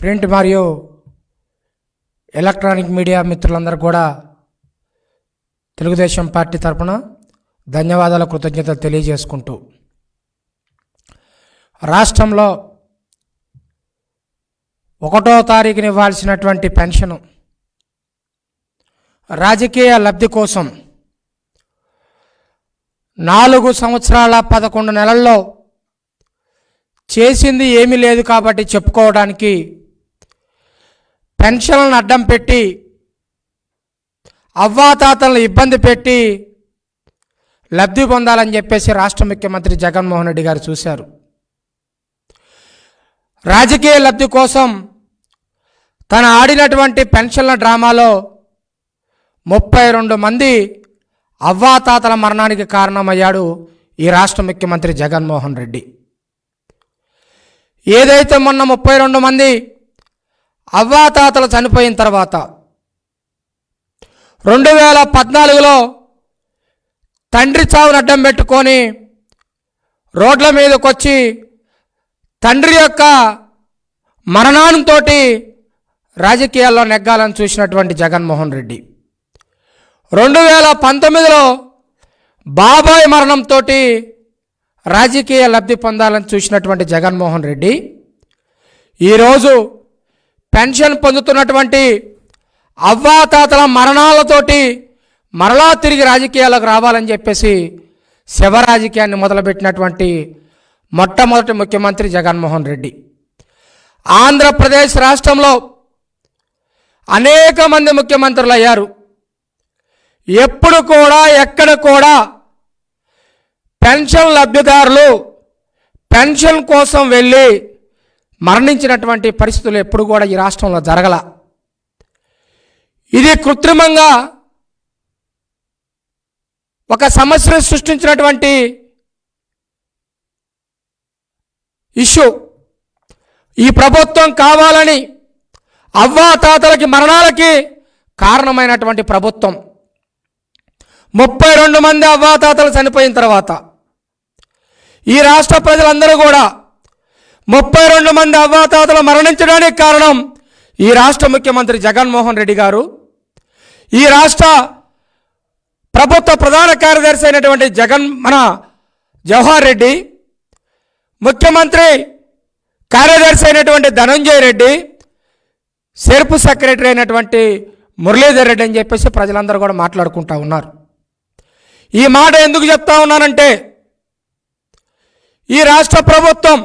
Print మరియు electronic media మిత్రులందరూ కూడా తెలుగుదేశం పార్టీ తరఫున ధన్యవాదాల కృతజ్ఞతలు తెలియజేసుకుంటూ. రాష్ట్రంలో ఒకటో తారీఖున ఇవ్వాల్సినటువంటి పెన్షను రాజకీయ లబ్ధి కోసం నాలుగు సంవత్సరాల పదకొండు నెలల్లో చేసింది ఏమీ లేదు కాబట్టి చెప్పుకోవడానికి పెన్షన్లను అడ్డం పెట్టి అవ్వాతాతలను ఇబ్బంది పెట్టి లబ్ధి పొందాలని చెప్పేసి రాష్ట్ర ముఖ్యమంత్రి జగన్మోహన్ రెడ్డి గారు చూశారు. రాజకీయ లబ్ధి కోసం తను ఆడినటువంటి పెన్షన్ల డ్రామాలో ముప్పై రెండు మంది అవ్వాతాతల మరణానికి కారణమయ్యాడు ఈ రాష్ట్ర ముఖ్యమంత్రి జగన్మోహన్ రెడ్డి. ఏదైతే మొన్న ముప్పై రెండు మంది అవ్వాతాతలు చనిపోయిన తర్వాత రెండు వేల పద్నాలుగులో తండ్రి చావును అడ్డం పెట్టుకొని రోడ్ల మీదకి వచ్చి తండ్రి యొక్క మరణంతో రాజకీయాల్లో నెగ్గాలని చూసినటువంటి జగన్మోహన్ రెడ్డి. రెండు వేల పంతొమ్మిదిలో బాబాయ్ మరణంతో రాజకీయ లబ్ధి పొందాలని చూసినటువంటి జగన్మోహన్ రెడ్డి. ఈరోజు పెన్షన్ పొందుతున్నటువంటి అవ్వాతాతల మరణాలతోటి మరలా తిరిగి రాజకీయాలకు రావాలని చెప్పేసి శివరాజకీయాన్ని మొదలుపెట్టినటువంటి మొట్టమొదటి ముఖ్యమంత్రి జగన్మోహన్ రెడ్డి. ఆంధ్రప్రదేశ్ రాష్ట్రంలో అనేక మంది ముఖ్యమంత్రులు అయ్యారు ఎప్పుడు కూడా ఎక్కడ కూడా పెన్షన్ లబ్ధిదారులు పెన్షన్ కోసం వెళ్ళి మరణించినటువంటి పరిస్థితులు ఎప్పుడు కూడా ఈ రాష్ట్రంలో జరగల. ఇది కృత్రిమంగా ఒక సమస్యను సృష్టించినటువంటి ఇష్యూ. ఈ ప్రభుత్వం కావాలని అవ్వాతాతలకి మరణాలకి కారణమైనటువంటి ప్రభుత్వం. ముప్పై రెండు మంది అవ్వాతాతలు చనిపోయిన తర్వాత ఈ రాష్ట్ర ప్రజలందరూ కూడా ముప్పై రెండు మంది అవ్వాతాతలు మరణించడానికి కారణం ఈ రాష్ట్ర ముఖ్యమంత్రి జగన్మోహన్ రెడ్డి గారు. ఈ రాష్ట్ర ప్రభుత్వ ప్రధాన కార్యదర్శి అయినటువంటి జగన్ మన జవహర్ రెడ్డి ముఖ్యమంత్రి కార్యదర్శి అయినటువంటి ధనంజయ్ రెడ్డి సెర్పు సెక్రటరీ అయినటువంటి మురళీధర్ రెడ్డి అని చెప్పేసి ప్రజలందరూ కూడా మాట్లాడుకుంటా ఉన్నారు. ఈ మాట ఎందుకు చెప్తా ఉన్నానంటే ఈ రాష్ట్ర ప్రభుత్వం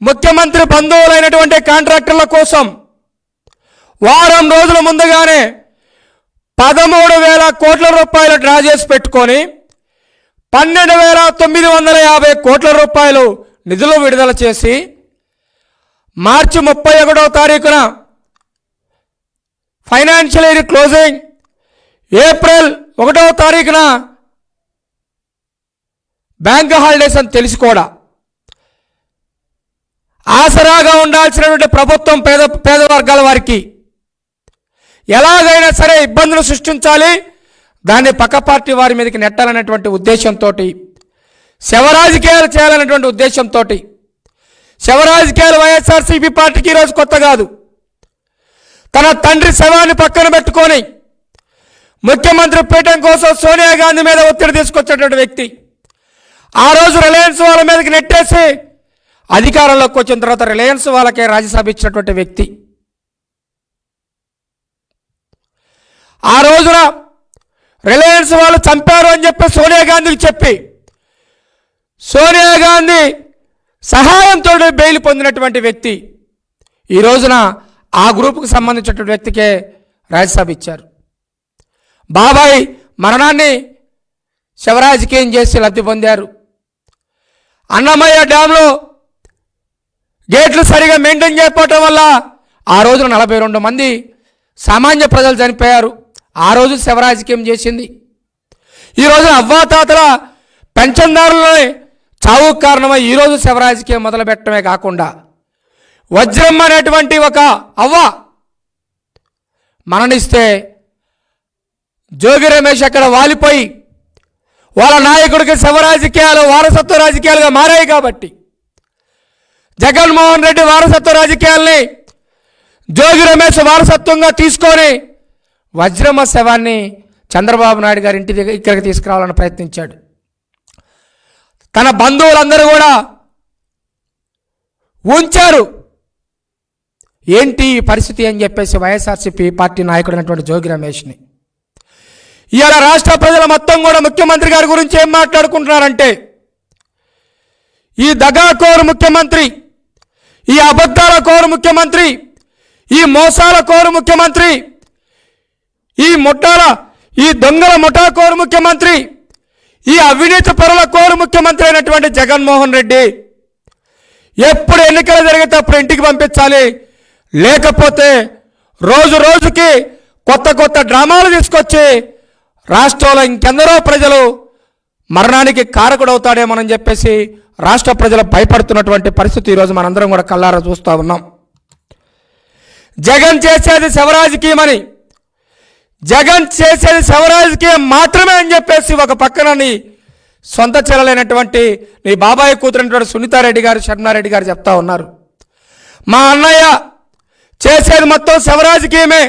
ముఖ్యమంత్రి బంధువులైనటువంటి కాంట్రాక్టర్ల కోసం వారం రోజుల ముందుగానే పదమూడు వేల కోట్ల రూపాయలు డ్రా చేసి పెట్టుకొని పన్నెండు వేల తొమ్మిది వందల యాభై కోట్ల రూపాయలు నిధులు విడుదల చేసి మార్చి ముప్పై ఒకటో తారీఖున ఫైనాన్షియల్ ఇయర్ క్లోజింగ్ ఏప్రిల్ ఒకటో తారీఖున బ్యాంక్ హాలిడేస్ అని తెలిసి కూడా. ఆసరాగా ఉండాల్సినటువంటి ప్రభుత్వం పేద పేద వర్గాల వారికి ఎలాగైనా సరే ఇబ్బందులు సృష్టించాలి. దాన్ని పక్క పార్టీ వారి మీదకి నెట్టాలనేటువంటి ఉద్దేశంతో శవరాజకీయాలు చేయాలనేటువంటి ఉద్దేశంతో శవరాజకీయాలు వైఎస్ఆర్సీపీ పార్టీకి ఈరోజు కొత్త కాదు. తన తండ్రి శవాన్ని పక్కన పెట్టుకొని ముఖ్యమంత్రి పీఠం కోసం సోనియా గాంధీ మీద ఒత్తిడి తీసుకొచ్చేటువంటి వ్యక్తి ఆ రోజు రిలయన్స్ వాళ్ళ మీదకి నెట్టేసి అధికారంలోకి వచ్చిన తర్వాత రిలయన్స్ వాళ్ళకే రాజ్యసభ ఇచ్చినటువంటి వ్యక్తి. ఆ రోజున రిలయన్స్ వాళ్ళు చంపారు అని చెప్పి సోనియా గాంధీకి చెప్పి సోనియా గాంధీ సహాయంతో బెయిల్ పొందినటువంటి వ్యక్తి ఈ రోజున ఆ గ్రూపుకు సంబంధించినటువంటి వ్యక్తికే రాజ్యసభ ఇచ్చారు. బాబాయ్ మరణాన్ని శివరాజకీయం చేసి లబ్ధి పొందారు. అన్నమయ్య డ్యాంలో గేట్లు సరిగా మెయింటైన్ చేయకపోవటం వల్ల ఆ రోజున నలభై రెండు మంది సామాన్య ప్రజలు చనిపోయారు. ఆ రోజు శివరాజకీయం చేసింది. ఈ రోజు అవ్వాతాతల పెన్షన్దారులని చావుకు కారణమై ఈరోజు శివరాజకీయం మొదలుపెట్టడమే కాకుండా వజ్రం అనేటువంటి ఒక అవ్వ మరణిస్తే జోగి రమేష్ అక్కడ వాలిపోయి వాళ్ళ నాయకుడికి శివరాజకీయాలు వారసత్వ రాజకీయాలుగా మారాయి కాబట్టి జగన్మోహన్ రెడ్డి వారసత్వ రాజకీయాల్ని జోగి రమేష్ వారసత్వంగా తీసుకొని వజ్రమ శవాన్ని చంద్రబాబు నాయుడు గారి ఇంటి దగ్గర ఇక్కడికి తీసుకురావాలని ప్రయత్నించాడు. తన బంధువులందరూ కూడా ఉంచారు ఏంటి పరిస్థితి అని చెప్పేసి వైఎస్ఆర్సీపీ పార్టీ నాయకుడైనటువంటి జోగి రమేష్ని. ఇవాళ రాష్ట్ర ప్రజల మొత్తం కూడా ముఖ్యమంత్రి గారి గురించి ఏం మాట్లాడుకుంటున్నారంటే ఈ దగాకోరు ముఖ్యమంత్రి ఈ అబద్ధాల కోరు ముఖ్యమంత్రి ఈ మోసాల కోరు ముఖ్యమంత్రి ఈ ముఠాల ఈ దొంగల ముఠా కోరు ముఖ్యమంత్రి ఈ అవినీతి పరుల కోరు ముఖ్యమంత్రి అయినటువంటి జగన్మోహన్ రెడ్డి ఎప్పుడు ఎన్నికలు జరిగితే అప్పుడు ఇంటికి పంపించాలి. లేకపోతే రోజు రోజుకి కొత్త కొత్త డ్రామాలు తీసుకొచ్చి రాష్ట్రంలో ఇంకెందరో ప్రజలు మరణానికి కారకుడవుతాడేమోనని చెప్పేసి రాష్ట్ర ప్రజలు భయపడుతున్నటువంటి పరిస్థితి ఈరోజు మనందరం కూడా కళ్ళారా చూస్తూ ఉన్నాం. జగన్ చేసేది శవరాజకీయమని జగన్ చేసేది శవరాజకీయం మాత్రమే అని చెప్పేసి ఒక పక్కన నీ సొంత చెల్లలైనటువంటి నీ బాబాయ్ కూతురైనటువంటి సునీతారెడ్డి గారు శర్మారెడ్డి గారు చెప్తా ఉన్నారు. మా అన్నయ్య చేసేది మొత్తం శవరాజకీయమే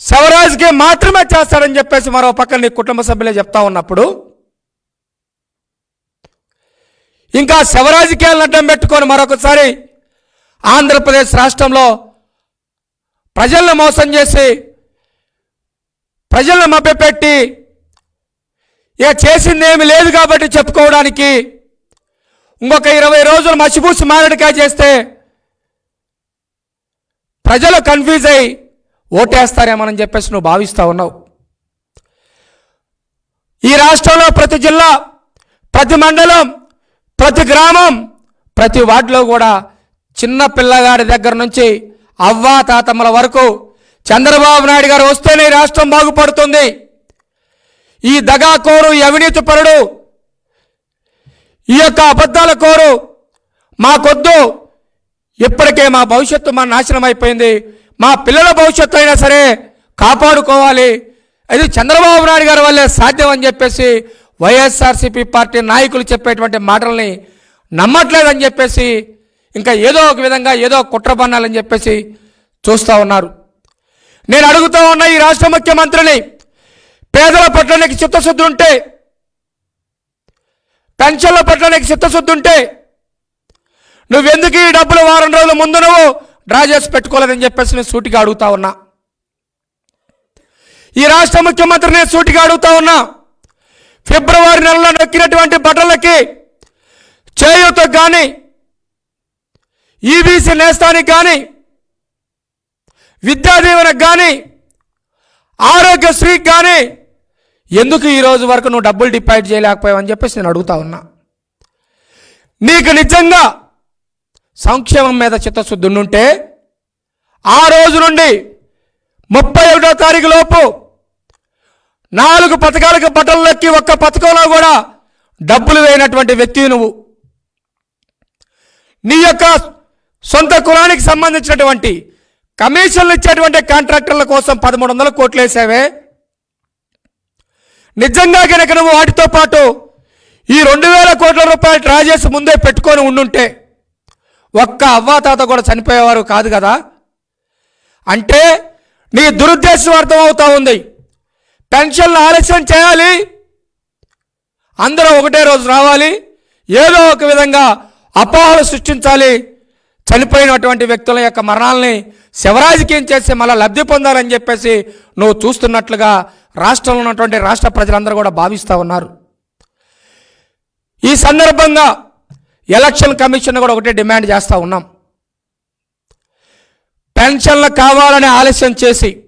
శవరాజకీయం మాత్రమే చేస్తాడని చెప్పేసి మరో పక్కన నీ కుటుంబ సభ్యులే చెప్తా ఉన్నప్పుడు ఇంకా శవరాజకీయాలను అడ్డం పెట్టుకొని మరొకసారి ఆంధ్రప్రదేశ్ రాష్ట్రంలో ప్రజలను మోసం చేసి ప్రజలను మభ్యపెట్టి ఇక చేసింది ఏమి లేదు కాబట్టి చెప్పుకోవడానికి ఇంకొక ఇరవై రోజులు మసిపూసి మారడికాయ చేస్తే ప్రజలు కన్ఫ్యూజ్ అయి ఓటేస్తారేమని చెప్పేసి నువ్వు భావిస్తూ ఉన్నావు. ఈ రాష్ట్రంలో ప్రతి జిల్లా ప్రతి మండలం ప్రతి గ్రామం ప్రతి వార్డులో కూడా చిన్న పిల్లగాడి దగ్గర నుంచి అవ్వా తాతమ్మల వరకు చంద్రబాబు నాయుడు గారు వస్తేనే రాష్ట్రం బాగుపడుతుంది. ఈ దగాకోరు ఈ అవినీతి పరుడు ఈ యొక్క అబద్ధాల కోరు మాకొద్దు. ఇప్పటికే మా భవిష్యత్తు మా నాశనం అయిపోయింది. మా పిల్లల భవిష్యత్తు అయినా సరే కాపాడుకోవాలి. అది చంద్రబాబు నాయుడు గారి వల్లే సాధ్యం అని చెప్పేసి వైఎస్ఆర్సీపీ పార్టీ నాయకులు చెప్పేటువంటి మాటల్ని నమ్మట్లేదని చెప్పేసి ఇంకా ఏదో ఒక విధంగా ఏదో కుట్ర పన్నాలని చెప్పేసి చూస్తూ ఉన్నారు. నేను అడుగుతూ ఉన్న ఈ రాష్ట్ర ముఖ్యమంత్రిని పేదల పట్ల నీకు చిత్తశుద్ధి ఉంటే పెన్షన్ల పట్ల నీకు చిత్తశుద్ధి ఉంటే నువ్వెందుకు ఈ డబ్బులు వారం రోజుల ముందు నువ్వు డ్రా చేసి పెట్టుకోలేదని చెప్పేసి నేను సూటిగా అడుగుతా ఉన్నా. ఈ రాష్ట్ర ముఖ్యమంత్రి నేను సూటిగా అడుగుతా ఉన్నా. ఫిబ్రవరి నెలలో నొక్కినటువంటి బట్టలకి చేయూత కానీ ఈబీసీ నేస్తానికి కానీ విద్యాదీవెనకు కానీ ఆరోగ్యశ్రీకి కానీ ఎందుకు ఈ రోజు వరకు నువ్వు డబ్బులు డిపాజిట్ చేయలేకపోయావని చెప్పేసి నేను అడుగుతా ఉన్నా. నీకు నిజంగా సంక్షేమం మీద చిత్తశుద్ధి ఉంటే ఆ రోజు నుండి ముప్పై ఒకటో తారీఖు లోపు నాలుగు పథకాలకు బట్టలకి ఒక్క పథకంలో కూడా డబ్బులు వేయనటువంటి వ్యక్తి నువ్వు. నీ యొక్క సొంత కులానికి సంబంధించినటువంటి కమిషన్లు ఇచ్చేటువంటి కాంట్రాక్టర్ల కోసం పదమూడు వందల కోట్లు వేసావే. నిజంగా కనుక నువ్వు వాటితో పాటు ఈ రెండు వేల కోట్ల రూపాయలు డ్రా చేసి ముందే పెట్టుకొని ఉండుంటే ఒక్క అవ్వాతాత కూడా చనిపోయేవారు కాదు కదా. అంటే నీ దురుద్దేశం అర్థమవుతా ఉంది. పెన్షన్లు ఆలస్యం చేయాలి. అందరూ ఒకటే రోజు రావాలి. ఏదో ఒక విధంగా అపోహలు సృష్టించాలి. చనిపోయినటువంటి వ్యక్తుల యొక్క మరణాలని శివరాజకీయం చేసి మళ్ళీ లబ్ధి పొందాలని చెప్పేసి నువ్వు చూస్తున్నట్లుగా రాష్ట్రంలో ఉన్నటువంటి రాష్ట్ర ప్రజలందరూ కూడా భావిస్తూ ఉన్నారు. ఈ సందర్భంగా ఎలక్షన్ కమిషన్ కూడా ఒకటే డిమాండ్ చేస్తూ ఉన్నాం. పెన్షన్లు కావాలని ఆలస్యం చేసి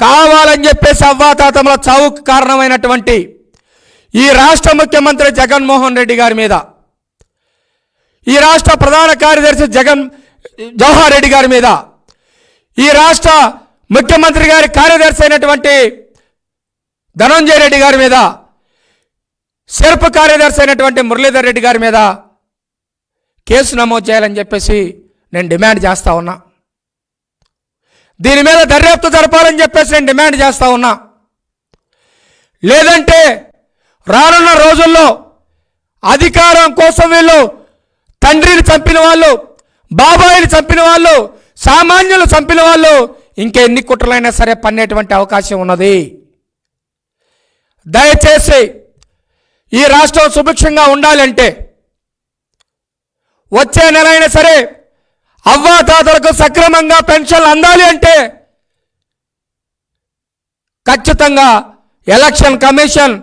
కావాలని చెప్పేసి అవ్వాతాతముల చావుకు కారణమైనటువంటి ఈ రాష్ట్ర ముఖ్యమంత్రి జగన్మోహన్ రెడ్డి గారి మీద ఈ రాష్ట్ర ప్రధాన కార్యదర్శి జగన్ జవహర్ రెడ్డి గారి మీద ఈ రాష్ట్ర ముఖ్యమంత్రి గారి కార్యదర్శి అయినటువంటి ధనంజయ రెడ్డి గారి మీద శిల్ప కార్యదర్శి అయినటువంటి మురళీధర్ రెడ్డి గారి మీద కేసు నమోదు చేయాలని చెప్పేసి నేను డిమాండ్ చేస్తా ఉన్నా. దీని మీద దర్యాప్తు జరపాలని చెప్పేసి నేను డిమాండ్ చేస్తా ఉన్నా. లేదంటే రానున్న రోజుల్లో అధికారం కోసం వీళ్ళు తండ్రిని చంపిన వాళ్ళు బాబాయిని చంపిన వాళ్ళు సామాన్యులు చంపిన వాళ్ళు ఇంకెన్ని కుట్రలైనా సరే పన్నేటువంటి అవకాశం ఉన్నది. దయచేసి ఈ రాష్ట్రం సుభిక్షంగా ఉండాలంటే వచ్చే నెల అయినా సరే అవ్వాతాతలకు సక్రమంగా పెన్షన్లు అందాలి అంటే ఖచ్చితంగా ఎలక్షన్ కమిషన్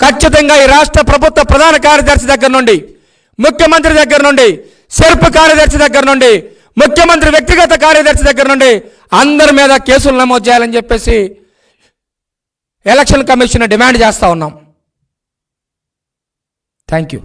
ఖచ్చితంగా ఈ రాష్ట్ర ప్రభుత్వ ప్రధాన కార్యదర్శి దగ్గర నుండి ముఖ్యమంత్రి దగ్గర నుండి సెర్ప్ కార్యదర్శి దగ్గర నుండి ముఖ్యమంత్రి వ్యక్తిగత కార్యదర్శి దగ్గర నుండి అందరి మీద కేసులు నమోదు చేయాలని చెప్పేసి ఎలక్షన్ కమిషన్ డిమాండ్ చేస్తూ ఉన్నాం. Thank you.